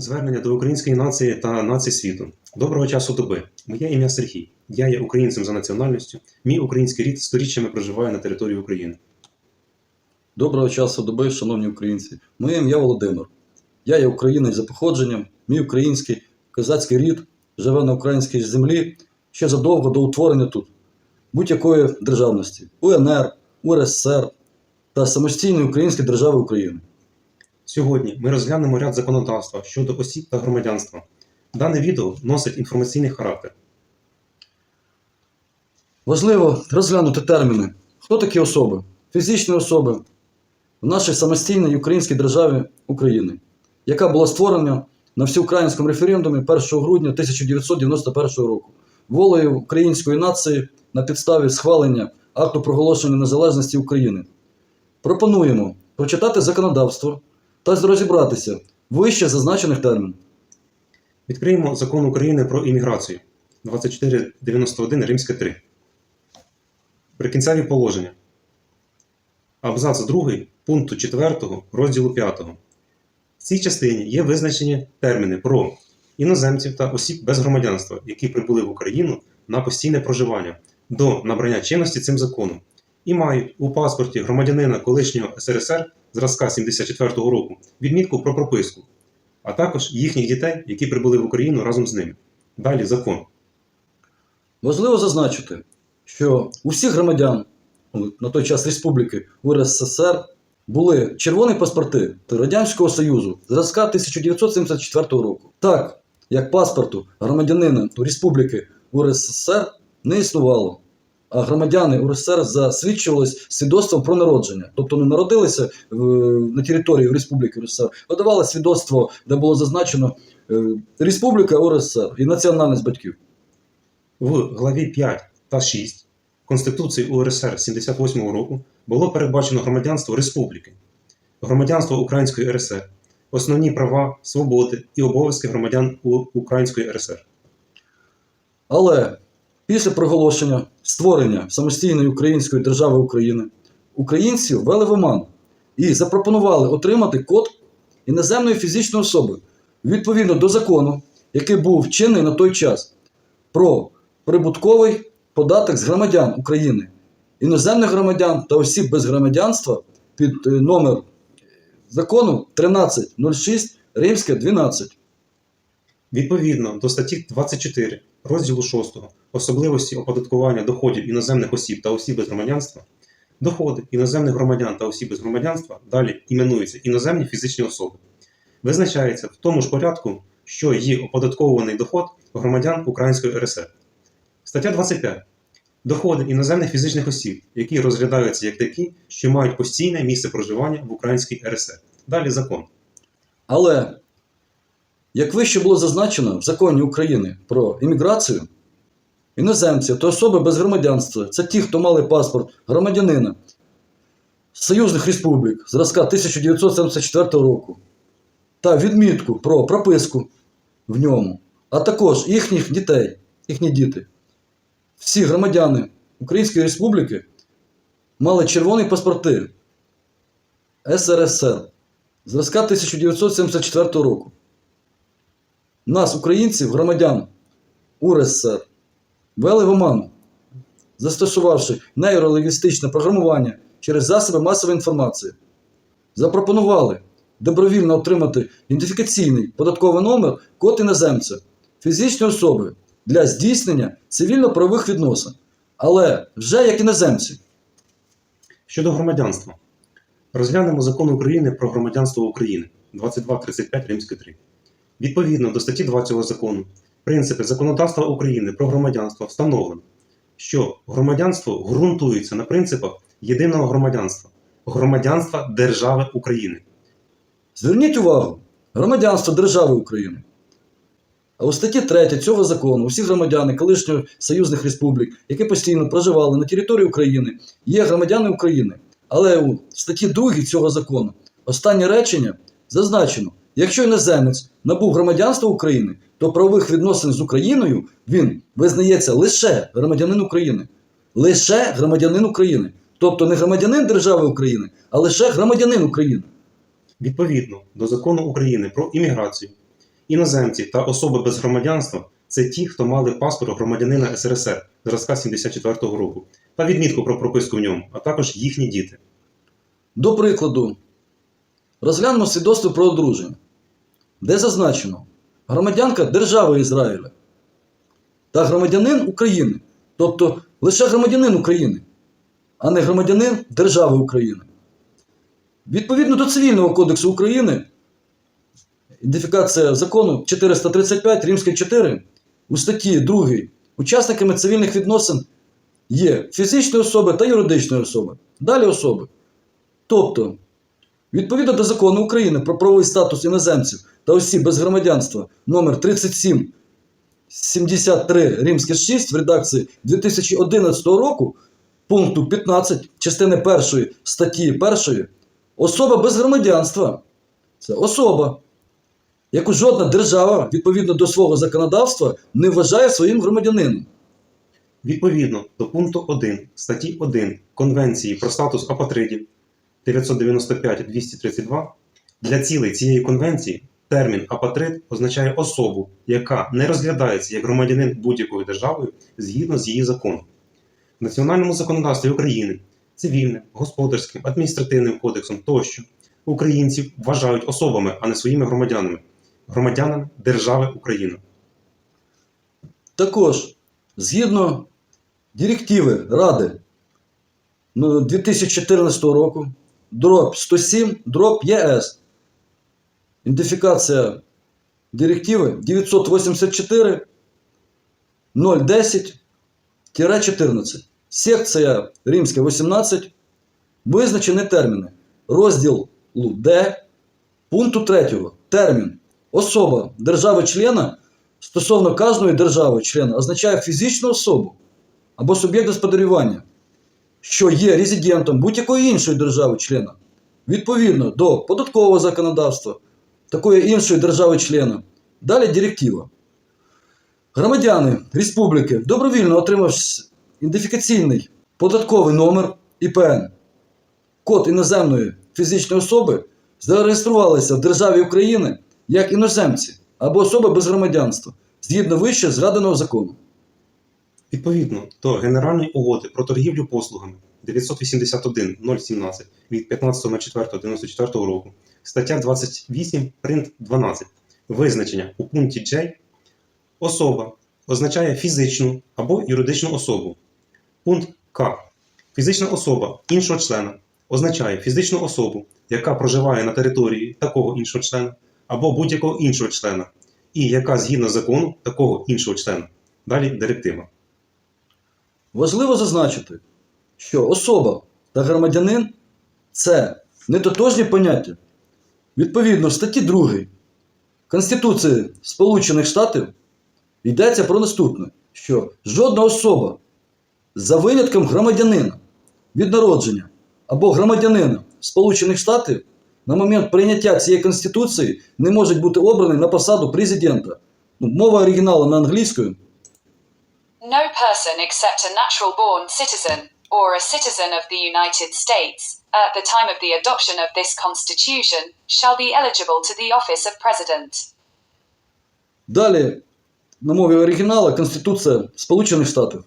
Звернення до української нації та націй світу. Доброго часу доби. Моє ім'я Сергій. Я є українцем за національністю. Мій український рід сторіччями проживає на території України. Доброго часу доби, шановні українці. Моє ім'я Володимир. Я є українець за походженням, мій український козацький рід живе на українській землі ще задовго до утворення тут будь-якої державності УНР, УРСР та самостійної української держави України. Сьогодні ми розглянемо ряд законодавства щодо осіб та громадянства. Дане відео носить інформаційний характер. Важливо розглянути терміни. Хто такі особи? Фізичні особи в нашій самостійній українській державі України, яка була створена на всеукраїнському референдумі 1 грудня 1991 року волею української нації на підставі схвалення акту проголошення незалежності України. Пропонуємо прочитати законодавство та розібратися вище зазначених термінах. Відкриємо закон України про імміграцію 2491 Римське 3. Прикінцеві положення. Абзац 2 пункту 4 розділу 5. В цій частині є визначені терміни про іноземців та осіб без громадянства, які прибули в Україну на постійне проживання до набрання чинності цим законом і мають у паспорті громадянина колишнього СРСР зразка 74-го року відмітку про прописку, а також їхніх дітей, які прибули в Україну разом з ними. Далі закон. Важливо зазначити, що у всіх громадян ну, на той час Республіки УРССР були червоні паспорти Радянського Союзу зразка 1974 року. Так як паспорту громадянина Республіки УРССР не існувало. Громадяни УРСР засвідчувались свідоцтвом про народження. Тобто не народилися в, на території Республіки УРСР, видавали свідоцтво, де було зазначено е, Республіка УРСР і національність батьків. В главі 5 та 6 Конституції УРСР 78-го року було передбачено громадянство республіки, громадянство Української РСР, основні права, свободи і обов'язки громадян Української РСР. Але після проголошення створення самостійної української держави України українці ввели в оман і запропонували отримати код іноземної фізичної особи відповідно до закону, який був чинний на той час, про прибутковий податок з громадян України, іноземних громадян та осіб без громадянства під е, номер закону 1306 Римське 12. Відповідно до статті 24 розділу 6 особливості оподаткування доходів іноземних осіб та осіб без громадянства, доходи іноземних громадян та осіб без громадянства далі іменуються іноземні фізичні особи. Визначається в тому ж порядку, що є оподаткований доход громадян Української РСР. Стаття 25. Доходи іноземних фізичних осіб, які розглядаються як такі, що мають постійне місце проживання в Українській РСР. Далі закон. Але, як вище було зазначено в законі України про імміграцію, іноземці та особи без громадянства це ті, хто мали паспорт громадянина Союзних Республік зразка 1974 року та відмітку про прописку в ньому, а також їхніх дітей, їхні діти. Всі громадяни Української Республіки мали червоні паспорти СРСР зразка 1974 року. Нас, українців, громадян УРСР, вели в оману, застосувавши нейролінгвістичне програмування через засоби масової інформації. Запропонували добровільно отримати ідентифікаційний податковий номер код іноземця, фізичної особи для здійснення цивільно-правових відносин, але вже як іноземці. Щодо громадянства. Розглянемо закон України про громадянство України 2235 Римське 3. Відповідно до статті 2 цього закону, принципи законодавства України про громадянство встановлено, що громадянство ґрунтується на принципах єдиного громадянства, громадянства Держави України. Зверніть увагу, громадянство держави України. А у статті 3 цього закону усі громадяни колишніх союзних республік, які постійно проживали на території України, є громадяни України. Але у статті 2 цього закону останнє речення зазначено: якщо іноземець набув громадянства України, то правових відносин з Україною він визнається лише громадянин України. Лише громадянин України. Тобто не громадянин держави України, а лише громадянин України. Відповідно до закону України про імміграцію, Іноземці та особи без громадянства це ті, хто мали паспорт громадянина СРСР зразка 74-го року та відмітку про прописку в ньому, а також їхні діти. До прикладу, розглянемо свідоцтво про одруження, де зазначено громадянка держави Ізраїля та громадянин України, тобто лише громадянин України, а не громадянин держави України. Відповідно до Цивільного кодексу України, ідентифікація закону 435 Римське 4 у статті 2 учасниками цивільних відносин є фізичні особи та юридичні особи. Далі особи. Тобто, відповідно до закону України про правовий статус іноземців та осіб без громадянства. Номер 37 73 Римське 6 в редакції 2011 року, пункту 15 частини 1 статті 1, особа без громадянства. Це особа, яку жодна держава відповідно до свого законодавства не вважає своїм громадянином. Відповідно до пункту 1 статті 1 Конвенції про статус апатридів 995-232 для цілей цієї конвенції термін апатрид означає особу, яка не розглядається як громадянин будь-якої держави згідно з її законом. В національному законодавстві України цивільним, господарським, адміністративним кодексом тощо українців вважають особами, а не своїми громадянами, громадянами держави Україна. Також, згідно директиви Ради ну, 2014 року, дроб 107, дроб ЄС, ідентифікація директиви 984 010-14, секція Римська 18, визначені терміни. Розділ Д, пункту 3, термін. Особа держави-члена стосовно кожної держави-члена означає фізичну особу або суб'єкт господарювання, що є резидентом будь-якої іншої держави-члена, відповідно до податкового законодавства такої іншої держави-члена. Далі директива. Громадяни республіки, добровільно отримавши ідентифікаційний податковий номер ІПН, код іноземної фізичної особи, зареєструвалися в державі України як іноземці або особи без громадянства згідно вище згаданого закону. Відповідно до Генеральної угоди про торгівлю послугами 981.017 від 15.04.94 року, стаття 28, принт 12, визначення у пункті J особа означає фізичну або юридичну особу. Пункт К. Фізична особа іншого члена означає фізичну особу, яка проживає на території такого іншого члена або будь-якого іншого члена, і яка згідно закону такого іншого члена. Далі директива. Важливо зазначити, що особа та громадянин це нетотожні поняття. Відповідно, в статті 2 Конституції Сполучених Штатів йдеться про наступне, що жодна особа за винятком громадянина від народження або громадянина Сполучених Штатів на момент прийняття цієї Конституції не може бути обраний на посаду президента. Ну, мова оригіналу на англійською No person except a natural born citizen, or a citizen of the United States, at the time of the adoption of this Constitution, shall be eligible to the office of President. Далі, на мові оригіналу, Конституція Сполучених Штатів.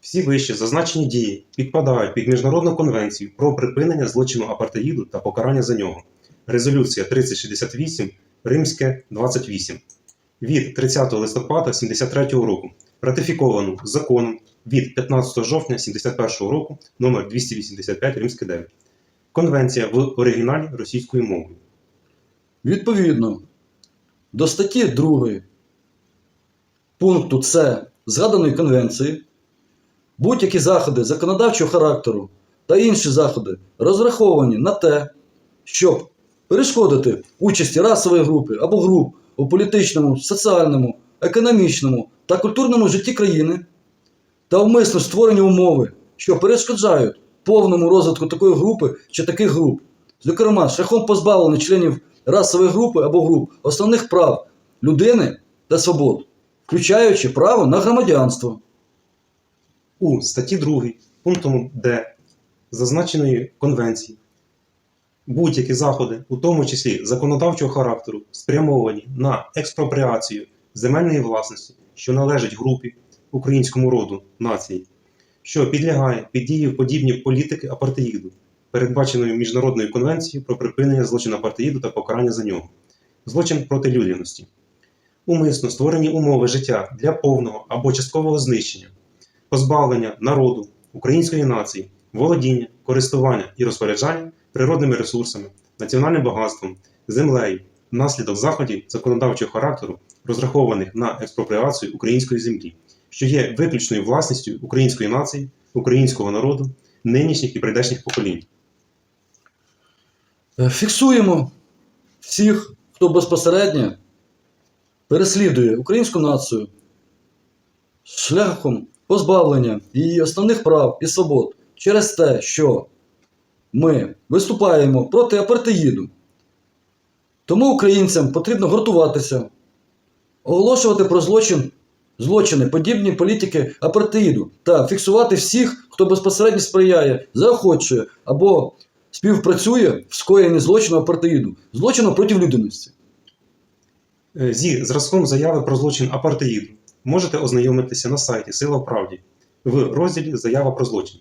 Всі вище зазначені дії підпадають під Міжнародну конвенцію про припинення злочину апартеїду та покарання за нього. Резолюція 3068, Римське 28 від 30 листопада 73 року, ратифіковану законом від 15 жовтня 71 року номер 285 Римське 9. Конвенція в оригіналі російською мовою. Відповідно до статті 2 пункту С згаданої конвенції, будь-які заходи законодавчого характеру та інші заходи розраховані на те, щоб перешкодити участі расової групи або груп у політичному, соціальному, економічному та культурному житті країни та умисно створені умови, що перешкоджають повному розвитку такої групи чи таких груп, зокрема, шляхом позбавлення членів расової групи або груп основних прав людини та свобод, включаючи право на громадянство. У статті 2 пунктом Д зазначеної конвенції будь-які заходи, у тому числі законодавчого характеру, спрямовані на експропріацію земельної власності, що належить групі українському роду нації, що підлягає під дією подібні політики апартеїду, передбаченої Міжнародною конвенцією про припинення злочину апартеїду та покарання за нього, злочин проти людяності, умисно створені умови життя для повного або часткового знищення, позбавлення народу, української нації, володіння, користування і розпоряджання природними ресурсами, національним багатством, землею, внаслідок заходів законодавчого характеру, розрахованих на експропріацію української землі, що є виключною власністю української нації, українського народу, нинішніх і прийдешніх поколінь. Е, Фіксуємо всіх, хто безпосередньо переслідує українську націю шляхом позбавлення її основних прав і свобод через те, що ми виступаємо проти апартеїду. Тому українцям потрібно гуртуватися, оголошувати про злочин, злочини, подібні політики апартеїду. Та фіксувати всіх, хто безпосередньо сприяє, заохочує або співпрацює в скоєнні злочину апартеїду, злочину проти людяності. Е, Зі зразком заяви про злочин апартеїду. Можете ознайомитися на сайті Сила в правді в розділі Заява про злочин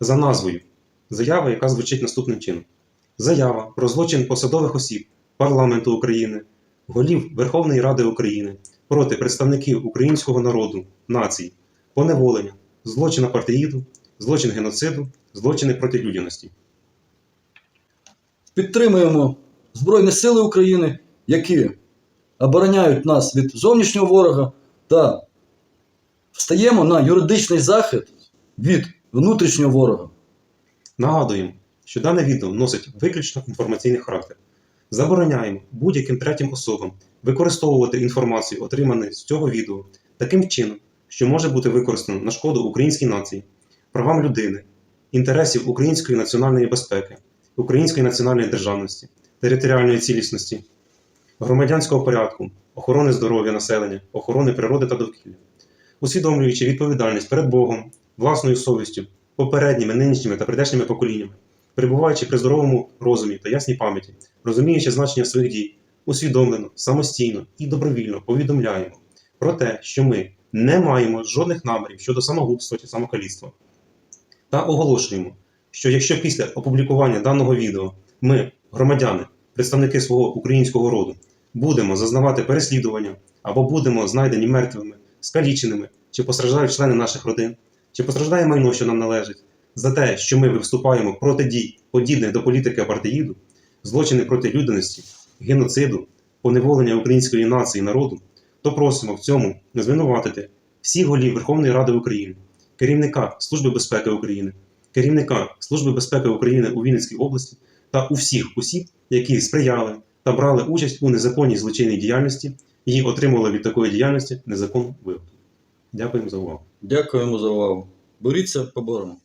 за назвою Заява, яка звучить наступним чином: Заява про злочин посадових осіб парламенту України, голів Верховної Ради України проти представників українського народу, нації, поневолення, злочин апартеїду, злочин геноциду, злочини проти людяності. Підтримуємо Збройні Сили України, які обороняють нас від зовнішнього ворога та встаємо на юридичний захист від внутрішнього ворога. Нагадуємо, що дане відео носить виключно інформаційний характер. Забороняємо будь-яким третім особам використовувати інформацію, отриману з цього відео, таким чином, що може бути використано на шкоду українській нації, правам людини, інтересів української національної безпеки, української національної державності, територіальної цілісності, громадянського порядку, охорони здоров'я населення, охорони природи та довкілля, усвідомлюючи відповідальність перед Богом, власною совістю, попередніми, нинішніми та прийдешніми поколіннями, перебуваючи при здоровому розумі та ясній пам'яті, розуміючи значення своїх дій, усвідомлено, самостійно і добровільно повідомляємо про те, що ми не маємо жодних намірів щодо самогубства чи самокаліцтва. Та оголошуємо, що якщо після опублікування даного відео ми, громадяни, представники свого українського роду, будемо зазнавати переслідування або будемо знайдені мертвими, скаліченими, чи постраждають члени наших родин, чи постраждає майно, що нам належить, за те, що ми виступаємо проти дій, подібних до політики апартеїду, злочини проти людяності, геноциду, поневолення української нації і народу, то просимо в цьому не звинуватити всіх голів Верховної Ради України, керівника Служби безпеки України, керівника Служби безпеки України у Вінницькій області та у всіх осіб, які сприяли та брали участь у незаконній злочинній діяльності і отримували від такої діяльності незаконну вигоду. Дякуємо за увагу. Дякуємо за увагу. Боріться, поборемо.